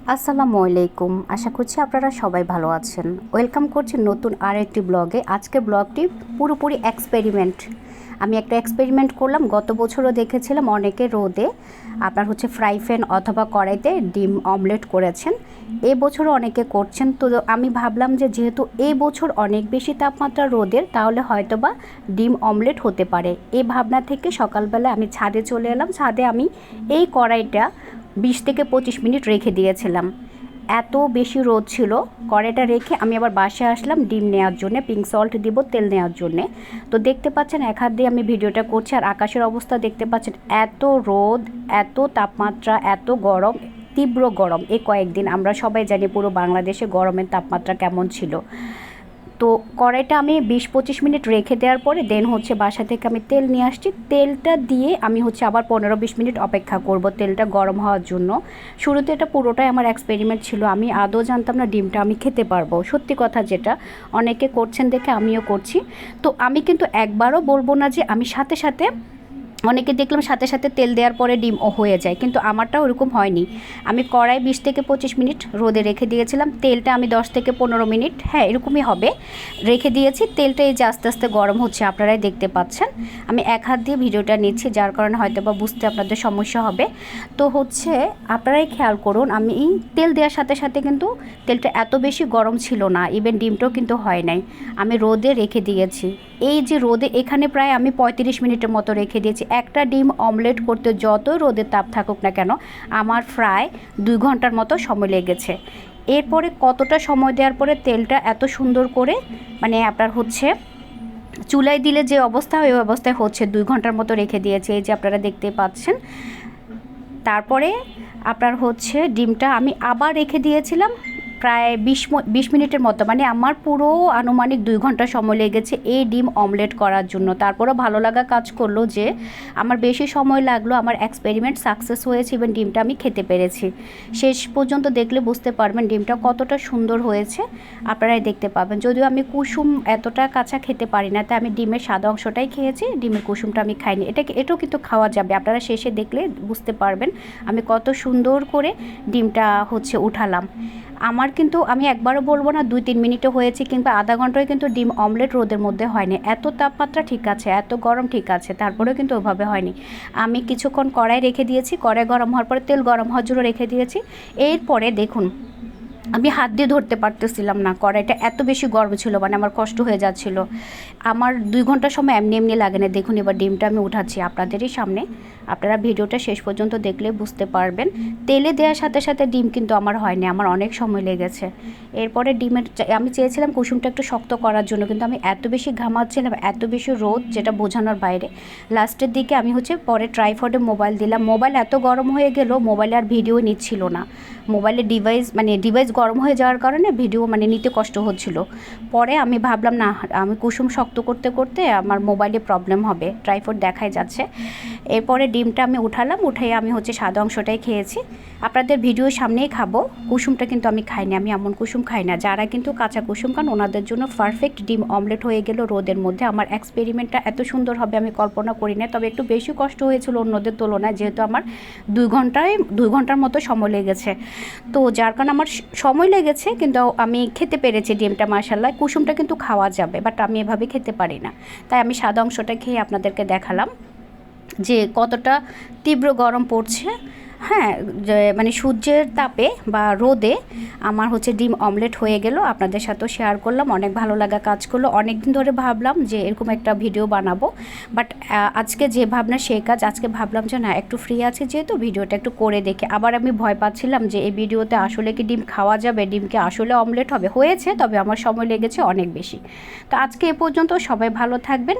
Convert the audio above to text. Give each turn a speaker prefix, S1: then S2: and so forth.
S1: আসসালামু আলাইকুম। আশা করছি আপনারা সবাই ভালো আছেন। ওয়েলকাম করছি নতুন আর একটি ব্লগে। আজকে ব্লগটি পুরোপুরি এক্সপেরিমেন্ট। আমি একটা এক্সপেরিমেন্ট করলাম, গত বছরও দেখেছিলাম অনেকে রোদে আপনার হচ্ছে ফ্রাই প্যান অথবা কড়াইতে ডিম অমলেট করেছেন। এ বছরও অনেকে করছেন। তো আমি ভাবলাম যে যেহেতু এ বছর অনেক বেশি তাপমাত্রা রোদের, তাহলে হয়তোবা ডিম অমলেট হতে পারে। এই ভাবনা থেকে সকালবেলা আমি ছাদে চলে এলাম। ছাদে আমি এই কড়াইটা বিশ থেকে পঁচিশ মিনিট রেখে দিয়েছিলাম। এত বেশি রোদ ছিল, কড়াইটা রেখে আমি আবার বাসায় আসলাম, ডিম নেওয়ার জন্য পিঙ্ক সল্ট দিব, তেল নেওয়ার জন্যে। তো দেখতে পাচ্ছেন, এক হাত দিয়ে আমি ভিডিওটা করছি আর আকাশের অবস্থা দেখতে পাচ্ছেন, এত রোদ, এত তাপমাত্রা, এত গরম, তীব্র গরম। এই কয়েকদিন আমরা সবাই জানি পুরো বাংলাদেশে গরমের তাপমাত্রা কেমন ছিল। তো কড়াইটা আমি বিশ পঁচিশ মিনিট রেখে দেওয়ার পরে দেন হচ্ছে বাসা থেকে আমি তেল নিয়ে আসছি। তেলটা দিয়ে আমি হচ্ছে আবার পনেরো বিশ মিনিট অপেক্ষা করব তেলটা গরম হওয়ার জন্য। শুরুতে এটা পুরোটাই আমার এক্সপেরিমেন্ট ছিল। আমি আদৌ জানতাম না ডিমটা আমি খেতে পারব। সত্যি কথা যেটা, অনেকে করছেন দেখে আমিও করছি। তো আমি কিন্তু একবারও বলব না যে আমি সাথে সাথে অনেকে দেখলাম সাথে সাথে তেল দেওয়ার পরে ডিম ও হয়ে যায়, কিন্তু আমারটা ওরকম হয়নি। আমি কড়াই বিশ থেকে পঁচিশ মিনিট রোদে রেখে দিয়েছিলাম, তেলটা আমি দশ থেকে পনেরো মিনিট হ্যাঁ এরকমই হবে, রেখে দিয়েছি। তেলটা এই যে আস্তে আস্তে গরম হচ্ছে, আপনারাই দেখতে পাচ্ছেন। আমি এক হাত দিয়ে ভিডিওটা নিচ্ছি, যার কারণে হয়তো বা বুঝতে আপনাদের সমস্যা হবে। তো হচ্ছে, আপনারাই খেয়াল করুন, আমি তেল দেওয়ার সাথে সাথে কিন্তু তেলটা এত বেশি গরম ছিল না ইভেন ডিমটাও কিন্তু হয় নাই। আমি রোদে রেখে দিয়েছি। এই যে রোদে, এখানে প্রায় আমি পঁয়ত্রিশ মিনিটের মতো রেখে দিয়েছি একটা ডিম অমলেট করতে যতই রোদের তাপ থাকুক না কেন, আমার প্রায় দুই ঘণ্টার মতো সময় লেগেছে। এরপরে কতটা সময় দেওয়ার পরে তেলটা এত সুন্দর করে মানে আপনার হচ্ছে, চুলায় দিলে যে অবস্থা ওই অবস্থায় হচ্ছে, দুই ঘণ্টার মতো রেখে দিয়েছে। এই যে আপনারা দেখতে পাচ্ছেন, তারপরে আপনার হচ্ছে ডিমটা আমি আবার রেখে দিয়েছিলাম প্রায় বিশ বিশ মিনিটের মতো। মানে আমার পুরো আনুমানিক দুই ঘণ্টা সময় লেগেছে এই ডিম অমলেট করার জন্য। তারপরেও ভালো লাগা কাজ করল যে, আমার বেশি সময় লাগল, আমার এক্সপেরিমেন্ট সাকসেস হয়েছে এবং ডিমটা আমি খেতে পেরেছি। শেষ পর্যন্ত দেখলে বুঝতে পারবেন ডিমটা কতটা সুন্দর হয়েছে। আপনারাই দেখতে পাবেন। যদিও আমি কুসুম এতটা কাঁচা খেতে পারি না, তাই আমি ডিমের সাদা অংশটাই খেয়েছি, ডিমের কুসুমটা আমি খাইনি। এটাকে এটাও কিন্তু খাওয়া যাবে। আপনারা শেষে দেখলে বুঝতে পারবেন আমি কত সুন্দর করে ডিমটা হচ্ছে উঠালাম। আমার কিন্তু আমি একবারও বলব না, দুই তিন মিনিটও হয়েছে কিংবা আধা ঘন্টায় কিন্তু ডিম অমলেট রোদের মধ্যে হয়নি। এত তাপমাত্রা ঠিক আছে, এত গরম ঠিক আছে, তারপরেও কিন্তু ওভাবে হয়নি। আমি কিছুক্ষণ কড়াই রেখে দিয়েছি, কড়াই গরম হওয়ার পরে তেল গরম হওয়ার জন্য রেখে দিয়েছি। এরপরে দেখুন আমি হাত দিয়ে ধরতে পারতেছিলাম না, কড়াইটা এত বেশি গরম ছিল মানে আমার কষ্ট হয়ে যাচ্ছিল। আমার দুই ঘণ্টা সময় এমনি এমনি লাগে না। দেখুন, এবার ডিমটা আমি উঠাচ্ছি আপনাদেরই সামনে। আপনারা ভিডিওটা শেষ পর্যন্ত দেখলে বুঝতে পারবেন। তেলে দেওয়ার সাথে সাথে ডিম কিন্তু আমার হয়নি, আমার অনেক সময় লেগেছে। এরপরে ডিমের আমি চেয়েছিলাম কুসুমটা একটু শক্ত করার জন্য, কিন্তু আমি এত বেশি ঘামাচ্ছিলাম, এত বেশি রোদ, যেটা বোঝানোর বাইরে। লাস্টের দিকে আমি হচ্ছে পরে ট্রাইফডে মোবাইল দিলাম। মোবাইল এত গরম হয়ে গেল, মোবাইলে আর ভিডিও নিচ্ছিল না। মোবাইলের ডিভাইস মানে ডিভাইস গরম হয়ে যাওয়ার কারণে ভিডিও মানে নিতে কষ্ট হচ্ছিল। পরে আমি ভাবলাম, না, আমি কুসুম শক্ত করতে করতে আমার মোবাইলে প্রবলেম হবে। ট্রাইফোড দেখাই যাচ্ছে। এরপরে ডিমটা আমি উঠালাম উঠাই আমি হচ্ছে সাদা অংশটাই খেয়েছি। আপনাদের ভিডিওর সামনেই খাব। কুসুমটা কিন্তু আমি খাইনি, আমি এমন কুসুম খাই না। যারা কিন্তু কাঁচা কুসুম খান, ওনাদের জন্য পারফেক্ট ডিম অমলেট হয়ে গেল রোদের মধ্যে। আমার এক্সপেরিমেন্টটা এত সুন্দর হবে, আমি কল্পনা করি না তবে একটু বেশি কষ্ট হয়েছিল অন্যদের তুলনায়, যেহেতু আমার দুই ঘন্টায়, দুই ঘণ্টার মতো সময় লেগেছে। তো যার কারণে আমার সময় লেগেছে, কিন্তু আমি খেতে পেরেছি ডিমটা মাসাল্লাহ কুসুমটা কিন্তু খাওয়া যাবে বাট আমি এভাবে খেতে পারি না। তাই আমি সাদা অংশটা খেয়ে আপনাদেরকে দেখালাম যে কতটা তীব্র গরম পড়ছে। হ্যাঁ মানে সূর্যের তাপে বা রোদে আমার হচ্ছে ডিম অমলেট হয়ে গেল। আপনাদের সাথেও শেয়ার করলাম, অনেক ভালো লাগা কাজ করল। অনেক দিন ধরে ভাবলাম যে এরকম একটা ভিডিও বানাবো। বাট আজকে যে ভাবনা সেই কাজ আজকে ভাবলাম যে না, একটু ফ্রি আছে যেহেতু ভিডিওটা একটু করে দেখে। আবার আমি ভয় পাচ্ছিলাম যে এই ভিডিওতে আসলে কি ডিম খাওয়া যাবে ডিমকে আসলে অমলেট হবে? হয়েছে, তবে আমার সময় লেগেছে অনেক বেশি। তো আজকে এ পর্যন্ত সবাই ভালো থাকবেন।